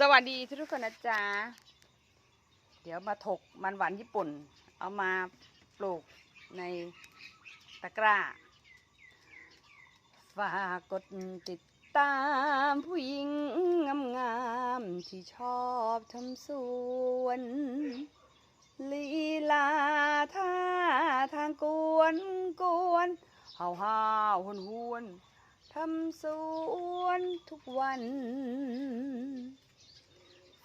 สวัสดีทุกคนนะจ๊ะ เดี๋ยวมาถกมันหวานญี่ปุ่น เอามาปลูกในตะกร้า ฝากกดติดตามผู้หญิงงามๆที่ชอบทำสวน ลีลาท่าทางกวนกวนเฮาฮาวหวนหวนทำสวนทุกวัน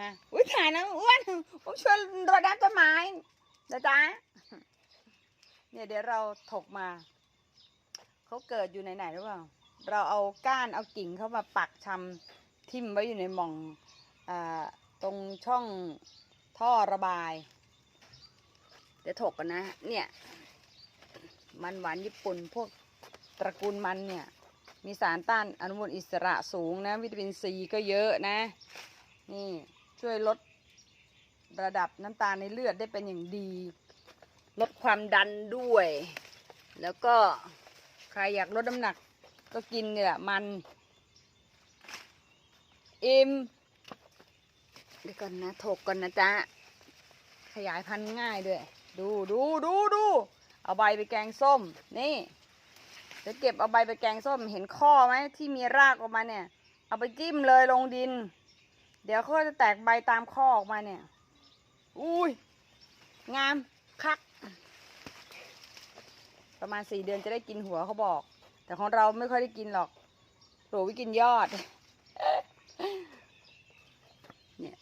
มาอุ้ยถ่ายนะอ้วนผมชวนรดน้ำต้นไม้นะจ๊ะเนี่ยเดี๋ยวเราถกมาเขาเกิดอยู่ไหนๆหรือเปล่า เราเอาก้านเอากิ่งเข้ามาปักชำทิ่มไว้อยู่ในหม่องอตรงช่องท่อระบาย เดี๋ยวถกกันนะ เนี่ย มันหวานญี่ปุ่นพวกตระกูลมันเนี่ย มีสารต้านอนุมูลอิสระสูงนะ วิตามินซีก็เยอะนะ นี่ ช่วยลดระดับน้ำตาลในเลือดได้เป็นอย่างดี ลดความดันด้วย แล้วก็ใครอยากลดน้ำหนักก็กินเนี่ยมันอิมเดี๋ยวก่อนนะถกก่อนนะจ๊ะ ขยายพันธุ์ง่ายด้วย ดูดูดูดูเอาใบไปแกงส้ม นี่เดี๋ยวเก็บเอาใบไปแกงส้มเห็นข้อไหมที่มีรากออกมาเนี่ย เอาไปจิ้มเลยลงดิน เดี๋ยวเขาจะแตกใบตามข้อออกมาเนี่ย อุ้ย งามคัก ประมาณสี่เดือนจะได้กินหัวเขาบอก แต่ของเราไม่ค่อยได้กินหรอกโหลวิกินยอด เนี่ย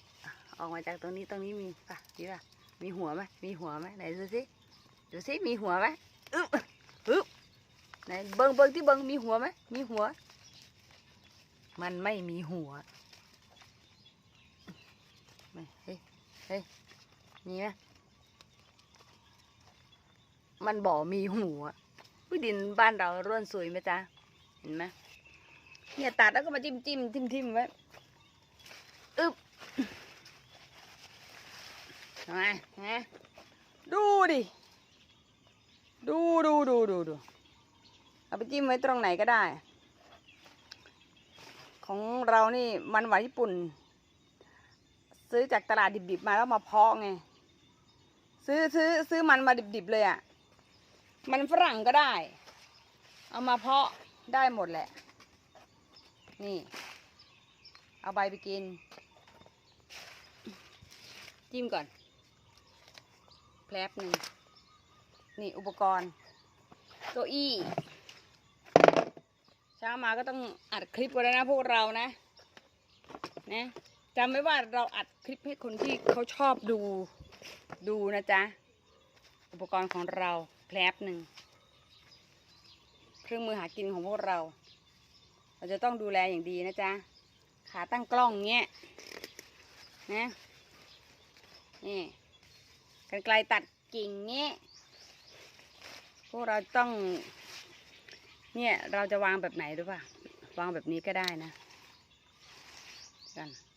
ออกมาจากตรงนี้ตรงนี้มีป่ะดีป่ะ มีหัวไหมมีหัวไหมไหนดูสิดูสิมีหัวไหมอึ๊บอึ๊บไหนเบิ้งเบิ้งที่เบิ้งมีหัวไหมมีหัว มันไม่มีหัว ไม่เฮ้ยเฮ้ยนี่ไหมมันบ่มีหัวพื้ดินบ้านเราร่วนสวยไหมจ๊ะเห็นไหมเนี่ยตัดแล้วก็มาจิ้มจิ้มทิมทิมไว้อึ๊บทำไมฮะดูดิ ดูดูดูดูดูเอาไปจิ้มไว้ตรงไหนก็ได้ ของเรานี่มันหวานญี่ปุ่น ซื้อจากตลาดดิบๆมาแล้วมาเพาะไง ซื้อซื้อซื้อมันมาดิบๆเลยอะ่ะ มันฝรั่งก็ได้ เอามาเพาะได้หมดแหละ นี่ เอาใบไปกิน จิ้มก่อนแป๊บหนึ่ง นี่อุปกรณ์เก้าอี้ช้ามาก็ต้องอัดคลิปกันแล้วนะพวกเรานะ นะ จำไว้ว่าเราอัดคลิปให้คนที่เขาชอบดูดูนะจ๊ะ อุปกรณ์ของเราแป๊บหนึ่ง เครื่องมือหากินของพวกเรา เราจะต้องดูแลอย่างดีนะจ๊ะ ขาตั้งกล้องเงี้ยนะนี่กันไกลตัดกิ่งเงี้ยพวกเราต้อง เนี่ยเราจะวางแบบไหนรู้ป่ะ วางแบบนี้ก็ได้นะกัน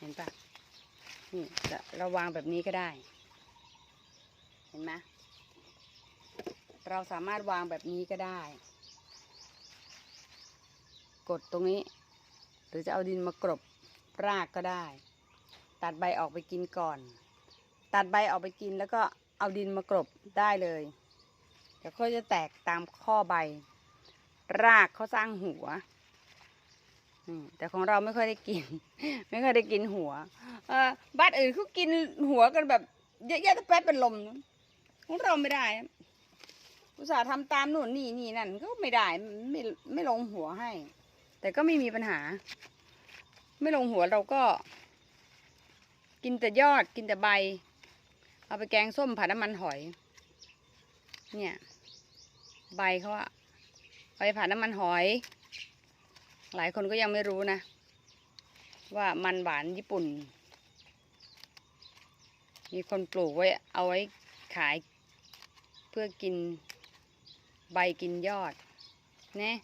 เห็นปะนี่เราวางแบบนี้ก็ได้ เห็นไหมเราสามารถวางแบบนี้ก็ได้ กดตรงนี้ หรือจะเอาดินมากรบรากก็ได้ ตัดใบออกไปกินก่อน ตัดใบออกไปกินแล้วก็เอาดินมากรบได้เลยเดี๋ยวเขาจะแตกตามข้อใบ รากเขาสร้างหัว แต่ของเราไม่ค่อยได้กิน ไม่ค่อยได้กินหัวอบ้านอื่นเขากินหัวกันแบบเยอะแยะแต่แป๊บเป็นลมของเราไม่ได้อุตส่าห์ทำตามนู่นนี่นี่นั่นก็ไม่ได้ไม่ไม่ลงหัวให้ แต่ก็ไม่มีปัญหา ไม่ลงหัวเราก็ กินแต่ยอดกินแต่ใบ เอาไปแกงส้มผัดน้ำมันหอย เนี่ย ใบเขาอะไปผัดน้ำมันหอย หลายคนก็ยังไม่รู้นะ ว่ามันหวานญี่ปุ่น มีคนปลูกไว้เอาไว้ขายเพื่อกินใบกินยอดนะ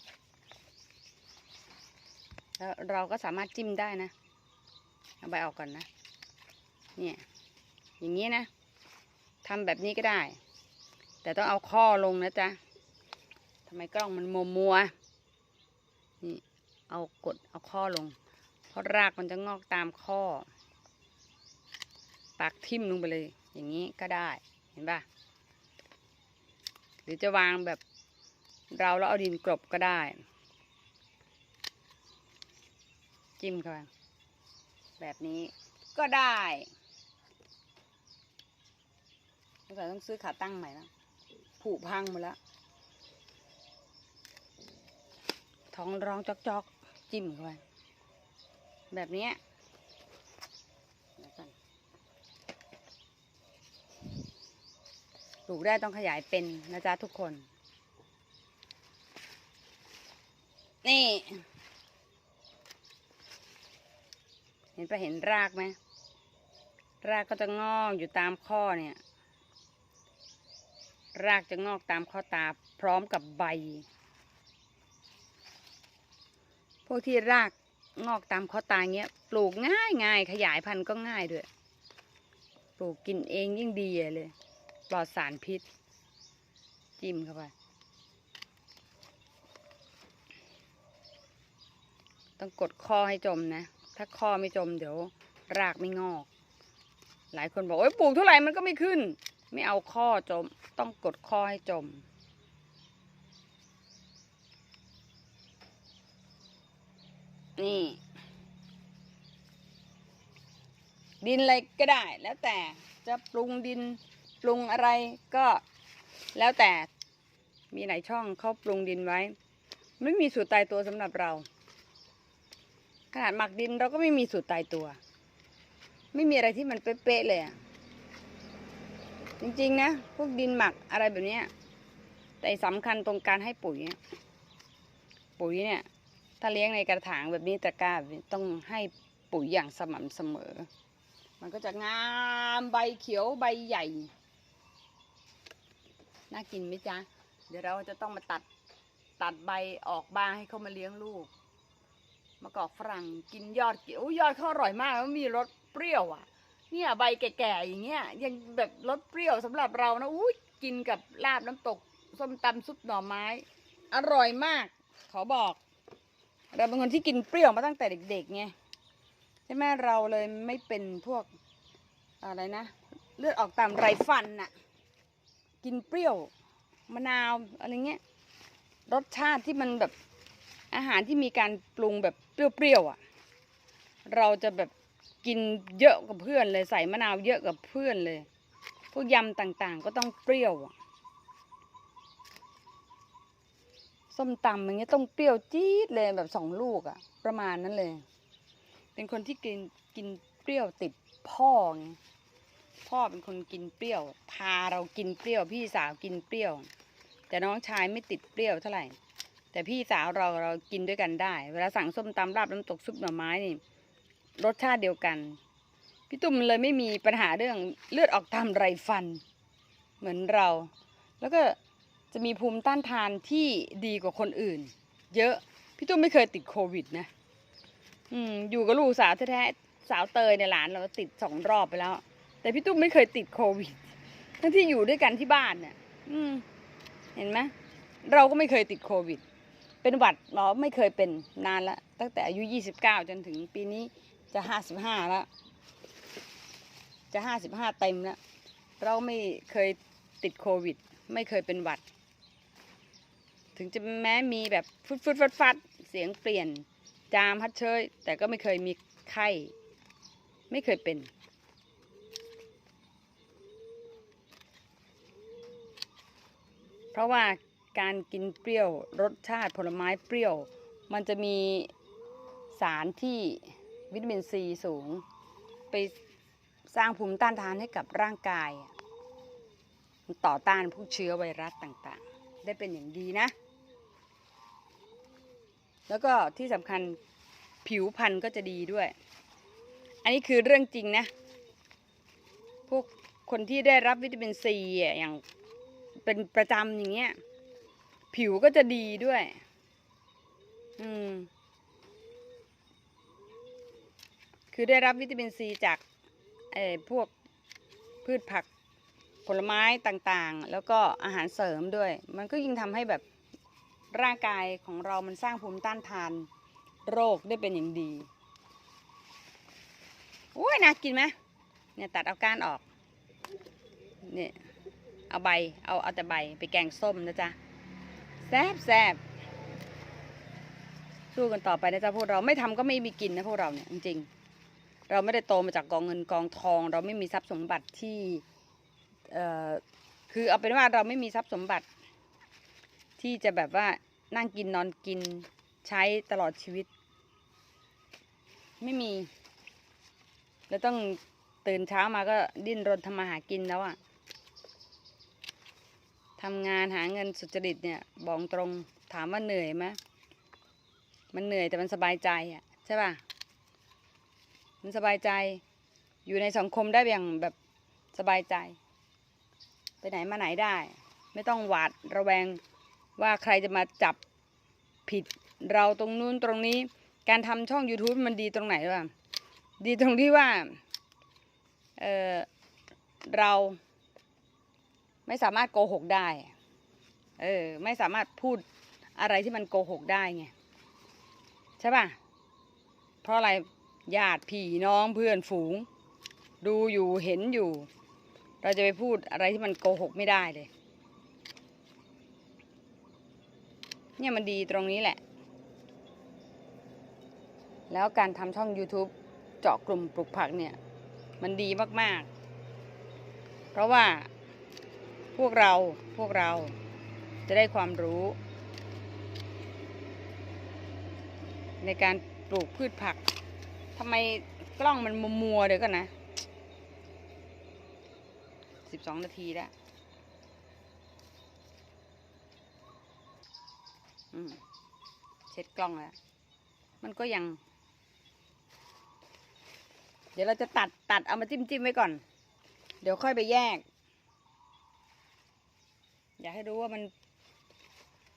แล้วเราก็สามารถจิ้มได้นะเอาใบออกก่อนนะ เนี่ยอย่างนี้นะทำแบบนี้ก็ได้ แต่ต้องเอาข้อลงนะจ๊ะทำไมกล้องมันมัวมัว เอากดเอาข้อลง เพราะรากมันจะงอกตามข้อ ปากทิ่มลงไปเลย อย่างนี้ก็ได้ เห็นปะหรือจะวางแบบเราแล้วเอาดินกลบก็ได้ จิ้มเข้าไปแบบนี้ก็ได้สงสัยต้องซื้อขาตั้งใหม่แล้วผุพังหมดแล้วท้องร้องจอกจอกๆ จิ้มเข้าไปแบบนี้ยเดี๋ยวก่อนปลูกได้ต้องขยายเป็นนะจ๊ะทุกคน นี่ เห็นไปะเห็นรากไหม รากก็จะงอกอยู่ตามข้อเนี่ย รากจะงอกตามข้อตาพร้อมกับใบ พวกที่รากงอกตามข้อตาเงี้ย ปลูกง่ายง่ายขยายพันธุ์ก็ง่ายด้วย ปลูกกินเองยิ่งดีเลย ปลอดสารพิษ จิ้มเข้าไป ต้องกดข้อให้จมนะ ถ้าข้อไม่จมเดี๋ยวรากไม่งอก หลายคนบอกโอ้ยปลูกเท่าไหร่มันก็ไม่ขึ้น ไม่เอาข้อจม ต้องกดข้อให้จม นี่ ดินอะไรก็ได้ แล้วแต่จะปรุงดินปรุงอะไรก็แล้วแต่มีไหลายช่องเขาปรุงดินไว้ ไม่มีสูตรตายตัวสำหรับเรา ขนาดหมักดินเราก็ไม่มีสูตรตายตัว ไม่มีอะไรที่มันเป๊ะๆเลยอะจริงๆนะพวกดินหมักอะไรแบบนี้แต่สำคัญตรงการให้ปุ๋ย ปุ๋ยเนี่ย ถ้าเลี้ยงในกระถางแบบนี้ตะกร้าต้องให้ปุ๋ยอย่างสม่ำเสมอ มันก็จะงามใบเขียวใบใหญ่ น่ากินไหมจ๊ะ เดี๋ยวเราจะต้องมาตัดตัดใบออกบ้างให้เขามาเลี้ยงลูกมะกอกฝรั่งกินยอดเกี่ยวยอดเขาอร่อยมากแล้วมีรสเปรี้ยวอะ เนี่ยใบแก่ๆอย่างเงี้ยยังแบบรสเปรี้ยวสำหรับเรานะอุ้ยกินกับลาบน้ำตกส้มตำซุปหน่อไม้ อร่อยมาก ขอบอก เราเป็นคนที่กินเปรี้ยวมาตั้งแต่เด็กๆไงใช่ไหมเราเลยไม่เป็นพวกอะไรนะ เลือดออกตามไรฟันน่ะ กินเปรี้ยวมะนาวอะไรเงี้ยรสชาติที่มันแบบอาหารที่มีการปรุงแบบเปรี้ยวๆอะ เราจะแบบกินเยอะกับเพื่อนเลยใส่มะนาวเยอะกับเพื่อนเลย พวกยำต่างๆ ก็ต้องเปรี้ยวอะ ส้มตำอย่างเงี้ยต้องเปรี้ยวจี๊ดเลยแบบสองลูกอะประมาณนั้นเลย เป็นคนที่กินกินเปรี้ยวติดพ่อไงพ่อเป็นคนกินเปรี้ยว พาเรากินเปรี้ยว พี่สาวกินเปรี้ยว แต่น้องชายไม่ติดเปรี้ยวเท่าไหร่ แต่พี่สาวเราเรากินด้วยกันได้ เวลาสั่งส้มตำราบน้ำตกซุปหน่อไม้นี่รสชาติเดียวกันพี่ตุ้มเลยไม่มีปัญหาเรื่องเลือดออกตามไรฟัน เหมือนเรา แล้วก็ จะมีภูมิต้านทานที่ดีกว่าคนอื่น เยอะ พี่ตุ้มไม่เคยติดโควิดนะ อืม อยู่กับลูกสาวแท้ๆสาวเตยในหลานเราติดสองรอบไปแล้ว แต่พี่ตุ้มไม่เคยติดโควิด ทั้งที่อยู่ด้วยกันที่บ้านเนี่ยอืม เห็นไหมเราก็ไม่เคยติดโควิด เป็นหวัดหมอไม่เคยเป็นนานละตั้งแต่อายุยี่สิบเก้าจนถึงปีนี้จะห้าสิบห้าแล้ว จะห้าสิบห้าเต็มแล้ว เราไม่เคยติดโควิด ไม่เคยเป็นหวัด ถึงจะแม้มีแบบฟุดฟุดฟัดฟัดเสียงเปลี่ยนจามฮัดเชย แต่ก็ไม่เคยมีไข้ ไม่เคยเป็น เพราะว่าการกินเปรี้ยวรสชาติผลไม้เปรี้ยว มันจะมีสารที่วิตามินซีสูง ไปสร้างภูมิต้านทานให้กับร่างกาย ต่อต้านพวกเชื้อไวรัสต่างๆ ได้เป็นอย่างดีนะ แล้วก็ที่สำคัญผิวพรรณก็จะดีด้วย อันนี้คือเรื่องจริงนะ พวกคนที่ได้รับวิตามินซีอย่างเป็นประจำอย่างเงี้ย ผิวก็จะดีด้วย อืม คือได้รับวิตามินซีจากเอ่อพวกพืชผักผลไม้ต่างๆ แล้วก็อาหารเสริมด้วย มันก็ยิ่งทำให้แบบ ร่างกายของเรามันสร้างภูมิต้านทานโรคได้เป็นอย่างดีโอ้ยน่ากินไหมเนี่ยตัดเอาก้านออกเนี่ยเอาใบเอาเอาแต่ใบไปแกงส้มนะจ๊ะแซบแซบสู้กันต่อไปนะจ๊ะพวกเราไม่ทำก็ไม่มีกินนะพวกเราเนี่ยจริงๆเราไม่ได้โตมาจากกองเงินกองทอง เราไม่มีทรัพย์สมบัติที่เอ่อคือเอาเป็นว่าเราไม่มีทรัพย์สมบัติ ที่จะแบบว่านั่งกินนอนกินใช้ตลอดชีวิต ไม่มีเราต้องตื่นเช้ามาก็ดิ้นรนทำมาหากินแล้วอะทำงานหาเงินสุจริตเนี่ยบอกตรงถามว่าเหนื่อยไหมมันเหนื่อยแต่มันสบายใจอะใช่ป่ะ มันสบายใจ อยู่ในสังคมได้อย่างแบบสบายใจ ไปไหนมาไหนได้ ไม่ต้องหวาดระแวง ว่าใครจะมาจับผิดเราตรงนู้นตรงนี้ การทำช่อง YouTube มันดีตรงไหนวะดีตรงที่ว่าเออเราไม่สามารถโกหกได้ เออ ไม่สามารถพูดอะไรที่มันโกหกได้ไง ใช่ป่ะ เพราะอะไร ญาติพี่น้องเพื่อนฝูง ดูอยู่เห็นอยู่ เราจะไปพูดอะไรที่มันโกหกไม่ได้เลย เนี่ยมันดีตรงนี้แหละ แล้วการทำช่อง YouTube เจาะกลุ่มปลูกผักเนี่ย มันดีมากๆ เพราะว่าพวกเราพวกเราจะได้ความรู้ ในการปลูกพืชผักทำไมกล้องมันมัวๆเดี๋ยวกันนะสิบสองนาทีแล้วอืม เช็ดกล้องแล้ว มันก็ยัง เดี๋ยวเราจะตัดตัดเอามาจิ้มจิ้มไว้ก่อน เดี๋ยวค่อยไปแยก อยากให้รู้ว่ามัน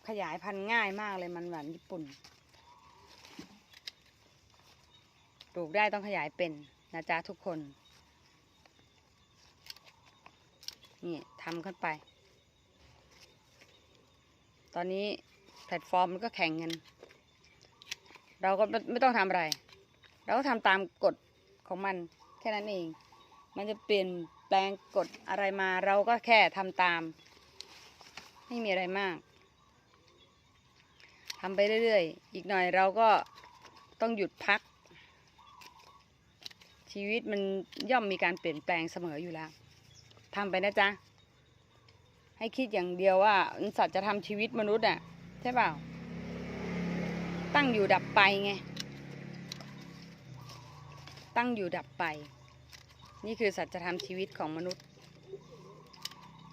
ขยายพันธุ์ง่ายมากเลยมันหวานญี่ปุ่น ปลูกได้ต้องขยายเป็นนะจ๊ะทุกคน นี่ทำขึ้นไป ตอนนี้ แพลตฟอร์มมันก็แข่งกัน เราก็ไม่ต้องทำอะไร เราก็ทำตามกฎของมันแค่นั้นเอง มันจะเปลี่ยนแปลงกฎอะไรมา เราก็แค่ทำตาม ไม่มีอะไรมากทำไปเรื่อยๆ อีกหน่อยเราก็ต้องหยุดพัก ชีวิตมันย่อมมีการเปลี่ยนแปลงเสมออยู่แล้วทำไปนะจ๊ะ ให้คิดอย่างเดียวว่าสัตว์จะทำชีวิตมนุษย์อะ ใช่เปล่า ตั้งอยู่ดับไปไง ตั้งอยู่ดับไป นี่คือสัจธรรมชีวิตของมนุษย์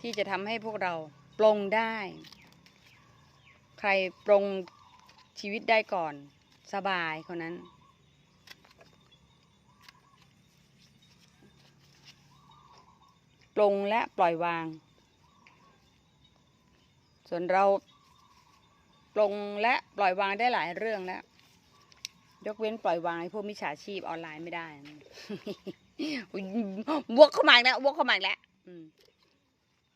ที่จะทำให้พวกเราปลงได้ ใครปลงชีวิตได้ก่อนสบายคนนั้นปลงและปล่อยวาง ส่วนเรา ปลงและปล่อยวางได้หลายเรื่องแล้ว ยกเว้นปล่อยวางไอ้พวกมิจฉาชีพออนไลน์ไม่ได้วกเข้ามาแล้ววกเข้ามาแล้ว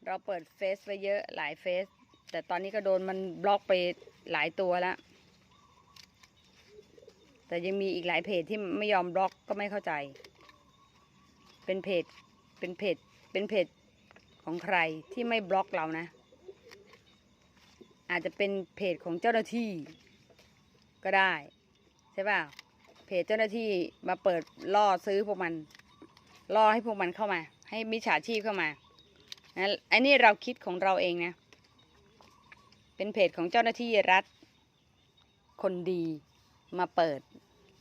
เราเปิดเฟซไว้เยอะหลายเฟซแต่ตอนนี้ก็โดนมันบล็อกไปหลายตัวแล้ว แต่ยังมีอีกหลายเพจที่ไม่ยอมบล็อกก็ไม่เข้าใจ เป็นเพจ เป็นเพจ เป็นเพจของใครที่ไม่บล็อกเรานะ อาจจะเป็นเพจของเจ้าหน้าที่ก็ได้ใช่ป่ะเพจเจ้าหน้าที่มาเปิดล่อซื้อพวกมันล่อให้พวกมันเข้ามา ให้มิจฉาชีพเข้ามานะอันนี้เราคิดของเราเองนะ เป็นเพจของเจ้าหน้าที่รัฐ คนดีมาเปิด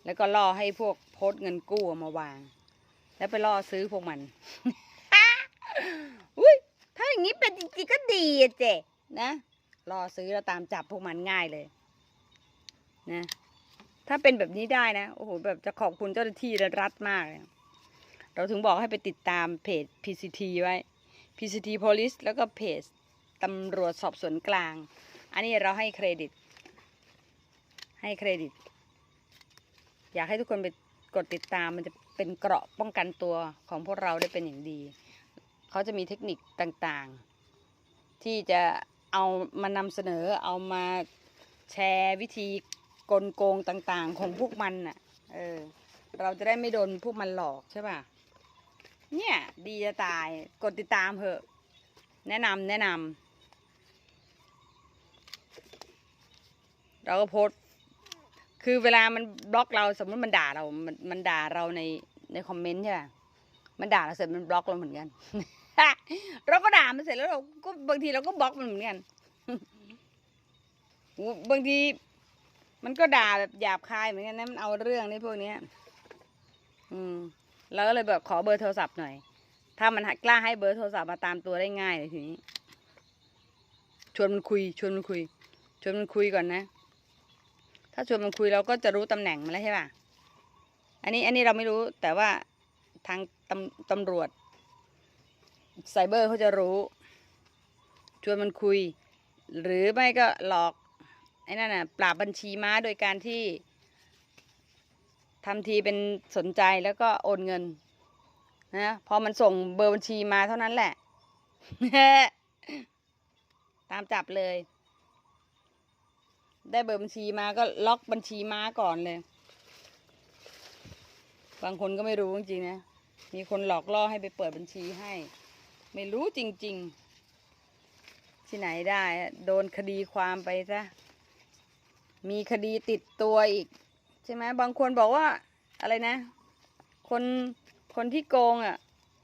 แล้วก็ล่อให้พวกโพสเงินกู้มาวาง แล้วไปล่อซื้อพวกมันอุ้ยถ้าอย่างนี้เป็นจริงๆก็ดีอะเจนะ ล่อซื้อแล้วตามจับพวกมันง่ายเลยนะถ้าเป็นแบบนี้ได้นะ โอ้โห แบบจะขอบคุณเจ้าหน้าที่รัฐมากเลยเราถึงบอกให้ไปติดตามเพจ PCT ไว้ PCT Police แล้วก็เพจตำรวจสอบสวนกลาง อันนี้เราให้เครดิต ให้เครดิต อยากให้ทุกคนไปกดติดตามมันจะเป็นเกราะป้องกันตัวของพวกเราได้เป็นอย่างดี เขาจะมีเทคนิคต่างๆ ที่จะ เอามานำเสนอเอามาแชร์วิธีกลโกงต่างๆ ของพวกมันน่ะ เออ เราจะได้ไม่โดนพวกมันหลอกใช่ป่ะ เนี่ย ดีจะตาย กดติดตามเถอะ แนะนำแนะนำเราก็โพสคือเวลามันบล็อกเราสมมติมันด่าเรา มันมันด่าเราในในคอมเมนต์ใช่ป่ะ มันด่าเราเสร็จมันบล็อกเราเหมือนกัน เราก็ด่ามันเสร็จแล้วเราก็บางทีเราก็บล็อกมันเหมือนกันบางที มันก็ด่าแบบหยาบคายเหมือนกันนะมันเอาเรื่องนี่พวกเนี้ย อืมเราก็เลยแบบขอเบอร์โทรศัพท์หน่อย ถ้ามันกล้าให้เบอร์โทรศัพท์มาตามตัวได้ง่ายเลยทีนี้ ชวนมันคุย ชวนมันคุย ชวนมันคุยก่อนนะ ถ้าชวนมันคุยเราก็จะรู้ตำแหน่งมันแล้วใช่ป่ะ อันนี้อันนี้เราไม่รู้แต่ว่าทางตำตำรวจ ไซเบอร์เขาจะรู้ ชวนมันคุย หรือไม่ก็หลอกไอ้นั่นน่ะปราบบัญชีม้าโดยการที่ทำทีเป็นสนใจแล้วก็โอนเงินนะพอมันส่งเบอร์บัญชีมาเท่านั้นแหละ ตามจับเลย ได้เบอร์บัญชีมาก็ล็อกบัญชีม้าก่อนเลย บางคนก็ไม่รู้จริงๆนะ มีคนหลอกล่อให้ไปเปิดบัญชีให้ ไม่รู้จริง ๆ ที่ไหนได้ โดนคดีความไปซะ มีคดีติดตัวอีก ใช่ไหมบางคนบอกว่าอะไรนะ คนคนที่โกงอะ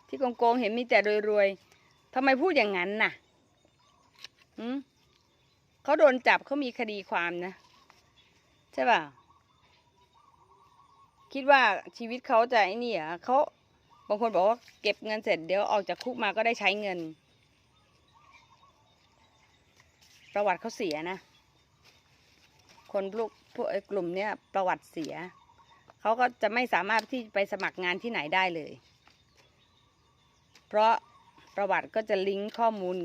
ที่โกงโกงเห็นมีแต่รวยๆทำไมพูดอย่างนั้นน่ะอืมเขาโดนจับเขามีคดีความนะ ใช่ป่ะคิดว่าชีวิตเขาจะไอ้นี่อะเขา บางคนบอกว่าเก็บเงินเสร็จเดี๋ยวออกจากคุกมาก็ได้ใช้เงิน ประวัติเขาเสียนะ คนพวกพวกไอ้กลุ่มเนี้ยประวัติเสีย เขาก็จะไม่สามารถที่ไปสมัครงานที่ไหนได้เลย เพราะประวัติก็จะลิงก์ข้อมูล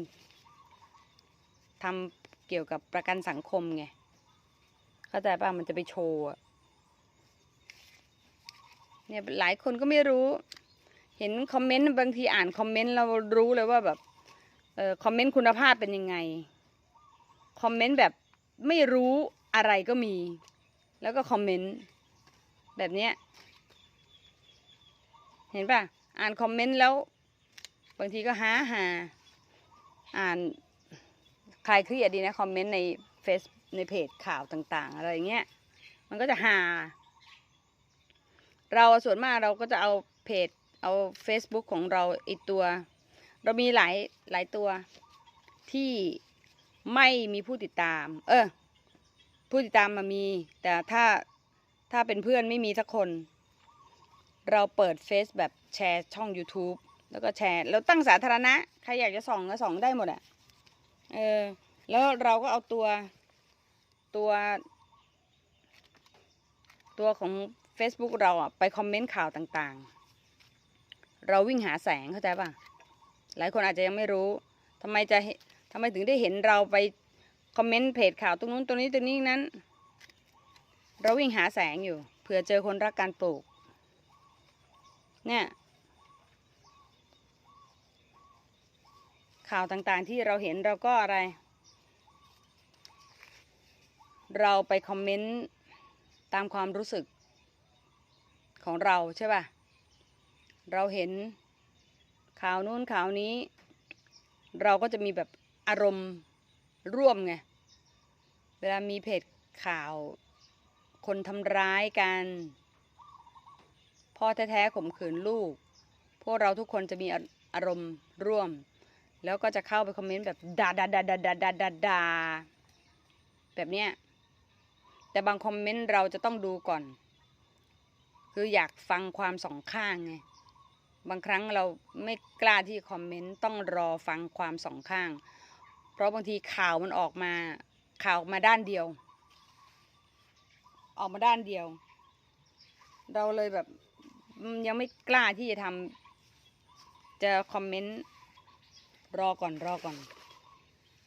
ทำเกี่ยวกับประกันสังคมไง เข้าใจป่ะมันจะไปโชว์เนี่ยหลายคนก็ไม่รู้ เห็นคอมเมนต์บางทีอ่านคอมเมนต์เรารู้เลยว่าแบบเออคอมเมนต์คุณภาพเป็นยังไงคอมเมนต์แบบไม่รู้อะไรก็มี แล้วก็คอมเมนต์แบบเนี้ยเห็นป่ะอ่านคอมเมนต์แล้ว บางทีก็หาหาอ่านคลายเครียดดีนะคอมเมนต์ในเฟซในเพจข่าวต่างๆ อะไรเงี้ยมันก็จะหา เราส่วนมากเราก็จะเอาเพจ เอา Facebook ของเราอีกตัว เรามีหลายหลายตัวที่ไม่มีผู้ติดตาม เออ ผู้ติดตามมามี แต่ถ้าถ้าเป็นเพื่อนไม่มีสักคน เราเปิดเฟซแบบแชร์ช่อง YouTube แล้วก็แชร์ แล้วตั้งสาธารณะ ใครอยากจะส่องก็ส่องได้หมดอะ่ะ เออ แล้วเราก็เอาตัวตัว ตัวของ Facebook เราอะ ไปคอมเมนต์ข่าวต่างๆ เราวิ่งหาแสงเข้าใจป่ะ หลายคนอาจจะยังไม่รู้ทำไมจะเห็นทำไมถึงได้เห็นเราไปคอมเมนต์เพจข่าวตรงนู้นตรงนี้ตรงนี้นั้น เราวิ่งหาแสงอยู่เผื่อเจอคนรักการปลูก เนี่ยข่าวต่างๆที่เราเห็นเราก็อะไร เราไปคอมเมนต์ตามความรู้สึกของเราใช่ป่ะ เราเห็นข่าวนู้นข่าวนี้ เราก็จะมีแบบอารมณ์ร่วมไง เวลามีเพจข่าว คนทำร้ายกัน พ่อแท้ๆข่มขืนลูก พวกเราทุกคนจะมีอารมณ์ร่วม แล้วก็จะเข้าไปคอมเมนต์แบบด่าด่าด่าด่าด่าด่าด่าด่าแบบเนี้ยแต่บางคอมเมนต์เราจะต้องดูก่อน คืออยากฟังความสองข้างไง บางครั้งเราไม่กล้าที่คอมเมนต์ต้องรอฟังความสองข้าง เพราะบางทีข่าวมันออกมาข่าวออกมาด้านเดียว ออกมาด้านเดียว เราเลยแบบยังไม่กล้าที่จะทำจะคอมเมนต์รอก่อนรอก่อน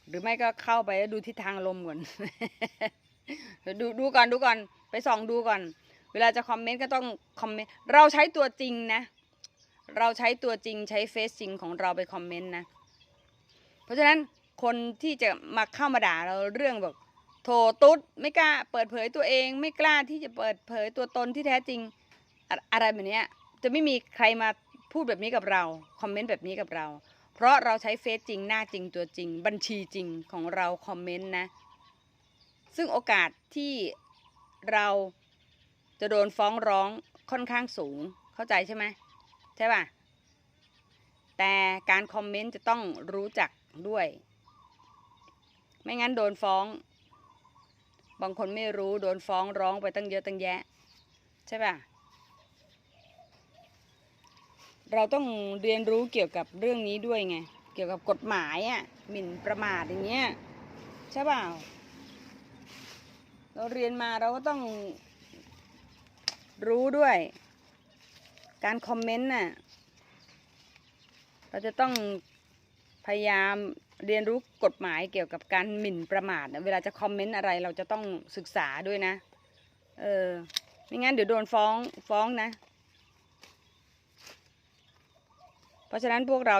หรือไม่ก็เข้าไปแล้วดูทิศทางลมก่อนดูดูก่อนดูก่อนไปส่องดูก่อน เวลาจะคอมเมนต์ก็ต้องคอมเมนต์เราใช้ตัวจริงนะ เราใช้ตัวจริงใช้เฟซจริงของเราไปคอมเมนต์นะ เพราะฉะนั้นคนที่จะมาเข้ามาด่าเราเรื่องแบบโถตุ๊ดไม่กล้าเปิดเผยตัวเอง ไม่กล้าที่จะเปิดเผยตัวตนที่แท้จริงอะไรแบบนี้จะไม่มีใครมาพูดแบบนี้กับเราคอมเมนต์แบบนี้กับเรา เพราะเราใช้เฟซจริงหน้าจริงตัวจริง บัญชีจริงของเราคอมเมนต์นะ ซึ่งโอกาสที่เราจะโดนฟ้องร้องค่อนข้างสูงเข้าใจใช่ไหม ใช่ป่ะ แต่การคอมเมนต์จะต้องรู้จักด้วย ไม่งั้นโดนฟ้อง บางคนไม่รู้โดนฟ้องร้องไปตั้งเยอะตั้งแยะ ใช่ป่ะ เราต้องเรียนรู้เกี่ยวกับเรื่องนี้ด้วยไง เกี่ยวกับกฎหมายอะหมิ่นประมาทอย่างเงี้ยใช่ป่าเราเรียนมาเราก็ต้องรู้ด้วย การคอมเมนต์น่ะ เราจะต้องพยายามเรียนรู้กฎหมายเกี่ยวกับการหมิ่นประมาทนะเวลาจะคอมเมนต์อะไรเราจะต้องศึกษาด้วยนะ เออ ไม่งั้นเดี๋ยวโดนฟ้องฟ้องนะ เพราะฉะนั้นพวกเรา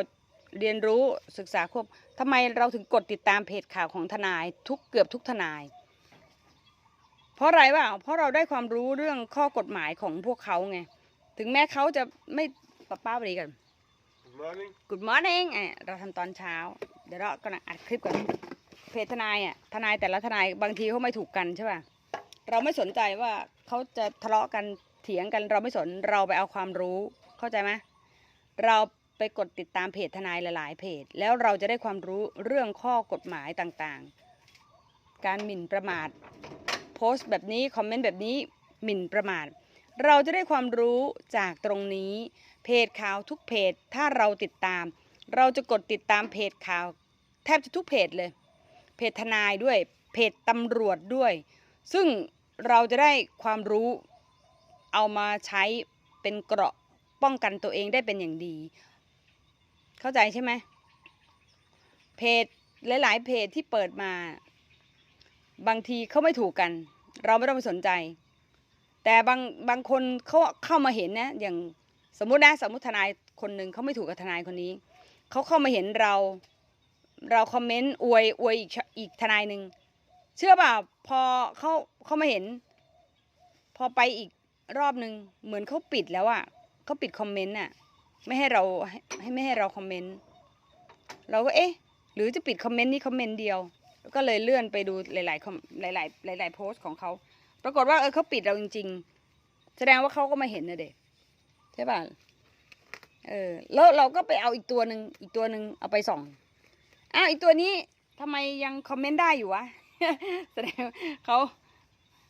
เรียนรู้ศึกษาควบทำไมเราถึงกดติดตามเพจข่าวของทนายทุกเกือบทุกทนาย เพราะอะไรวะเพราะเราได้ความรู้เรื่องข้อกฎหมายของพวกเขาไง ถึงแม้เขาจะไม่ป้าป้าไปดีกัน Good morning. Good morning อะเราทำตอนเช้า เดี๋ยวเรากำลังอัดคลิปกันเพจทนายอะทนายแต่ละทนายบางทีเขาไม่ถูกกันใช่ป่ะเราไม่สนใจว่าเขาจะทะเลาะกันเถียงกันเราไม่สนเราไปเอาความรู้เข้าใจไหมเราไปกดติดตามเพจทนายหลาย ๆ เพจ แล้วเราจะได้ความรู้เรื่องข้อกฎหมายต่างๆ การหมิ่นประมาทโพสต์แบบนี้คอมเมนต์แบบนี้หมิ่นประมาท เราจะได้ความรู้จากตรงนี้ เพจข่าวทุกเพจถ้าเราติดตาม เราจะกดติดตามเพจข่าว แทบจะทุกเพจเลย เพจทนายด้วย เพจตำรวจด้วย ซึ่งเราจะได้ความรู้เอามาใช้เป็นเกราะป้องกันตัวเองได้เป็นอย่างดี เข้าใจใช่ไหมเพจหลาย ๆ เพจที่เปิดมา บางทีเขาไม่ถูกกัน เราไม่ต้องไปสนใจ แต่บางบางคนเขาเข้ามาเห็นนะอย่างสมมุตินะสมมุติทนายคนหนึ่งเขาไม่ถูกกับทนายคนนี้เขาเข้ามาเห็นเรา เราคอมเมนต์อวยอวยอีกอีกทนายหนึ่งเชื่อป่าพอเขาเขามาเห็น พอไปอีกรอบหนึ่งเหมือนเขาปิดแล้วอะเขาปิดคอมเมนต์อะไม่ให้เราให้ไม่ให้เราคอมเมนต์เราก็เอ๊ะ หรือจะปิดคอมเมนต์นี้คอมเมนต์เดียว ก็เลยเลื่อนไปดูหลายๆหลายๆหลายๆโพสต์ของเขา ปรากฏว่าเออเขาปิดเราจริง ๆ แสดงว่าเขาก็มาเห็นนะเด็กใช่ป่ะเออแล้วเราก็ไปเอาอีกตัวหนึ่งอีกตัวหนึ่งเอาไปส่องอ้าวอีกตัวนี้ทำไมยังคอมเมนต์ได้อยู่วะแสดงเขา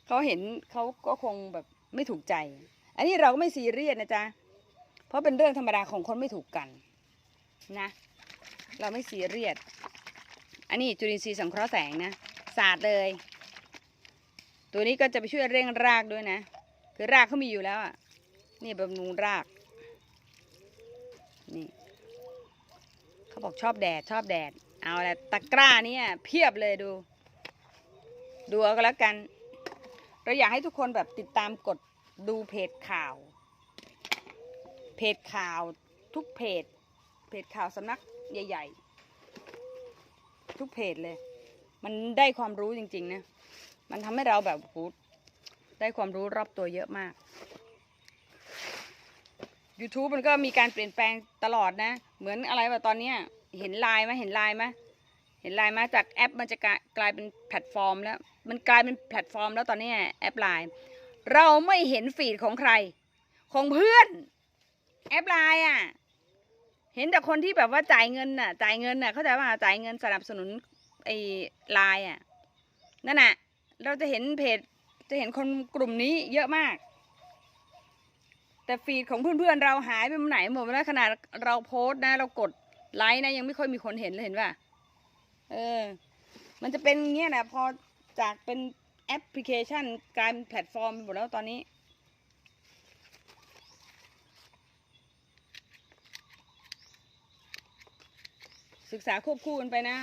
เขาเห็นเขาก็คงแบบไม่ถูกใจ อันนี้เราก็ไม่ซีเรียสนะจ๊ะเพราะเป็นเรื่องธรรมดาของคนไม่ถูกกันนะ เราไม่ซีเรียสอันนี้จุลินทรีย์สังเคราะห์แสงนะสาดเลย ตัวนี้ก็จะไปช่วยเร่งรากด้วยนะ คือรากเขามีอยู่แล้วอะ นี่บำรุงราก นี่เขาบอกชอบแดดชอบแดด เอาแหละตะกร้าเนี่ยเพียบเลยดู ดูเอาก็แล้วกัน เราอยากให้ทุกคนแบบติดตามกดดูเพจข่าว เพจข่าวทุกเพจ เพจข่าวสำนักใหญ่ ๆ ทุกเพจเลย มันได้ความรู้จริง ๆ นะ มันทำให้เราแบบได้ความรู้รอบตัวเยอะมาก YouTube มันก็มีการเปลี่ยนแปลงตลอดนะ เหมือนอะไรแบบตอนเนี้ยเห็นไลน์ไหมเห็นไลน์ไหมเห็นไลน์ไหมจากแอปมันจะกลายกลายเป็นแพลตฟอร์มแล้ว มันกลายเป็นแพลตฟอร์มแล้วตอนนี้แอปไลน์เราไม่เห็นฟีดของใคร ของเพื่อน แอปไลน์อะ เห็นแต่คนที่แบบว่าจ่ายเงินน่ะ จ่ายเงินน่ะ เข้าใจว่าจ่ายเงินสนับสนุนไอ้ไลน์อะ นั่นน่ะ เราจะเห็นเพจจะเห็นคนกลุ่มนี้เยอะมาก แต่ฟีดของเพื่อนๆเราหายไปไหนหมดแล้วขนาดเราโพสต์นะ เรากดไลค์นะยังไม่ค่อยมีคนเห็นเลยเห็นป่ะเออ มันจะเป็นเงี้ยนะพอจากเป็นแอปพลิเคชันกลายเป็นแพลตฟอร์มหมดแล้วตอนนี้ศึกษาควบคู่กันไปนะ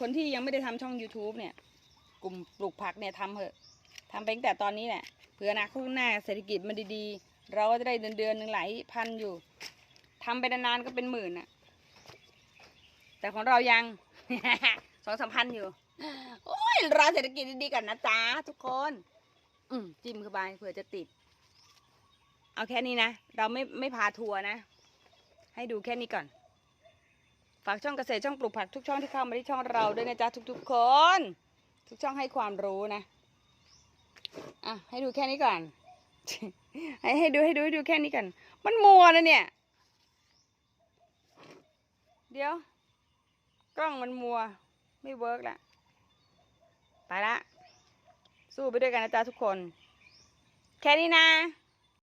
คนที่ยังไม่ได้ทำช่อง YouTube เนี่ย กลุ่มปลูกผักเนี่ยทำเถอะทำไปตั้งแต่ตอนนี้แหละเผื่ออนาคตข้างหน้าเศรษฐกิจมันดีๆ เราก็จะได้เดือนเดือนหนึ่งหลายพันอยู่ทำไปนานๆก็เป็นหมื่นนะแต่ของเรายังสองสามพันอยู่ โอ้ยรอเศรษฐกิจดีๆก่อนนะจ๊ะทุกคน อืมจิ้มเข้าไปเผื่อจะติด เอาแค่นี้นะ เราไม่ไม่พาทัวร์นะ ให้ดูแค่นี้ก่อน ฝากช่องเกษตรช่องปลูกผักทุกช่องที่เข้ามาที่ช่องเราด้วยนะจ๊ะทุก ๆ คน ทุกช่องให้ความรู้นะ อะ ให้ดูแค่นี้ก่อน ให้ให้ดูให้ดูให้ดูแค่นี้ก่อน มันมัวนะเนี่ย เดี๋ยว กล้องมันมัว ไม่เวิร์กละไปละ สู้ไปด้วยกันนะจ๊ะทุกคน แค่นี้นะ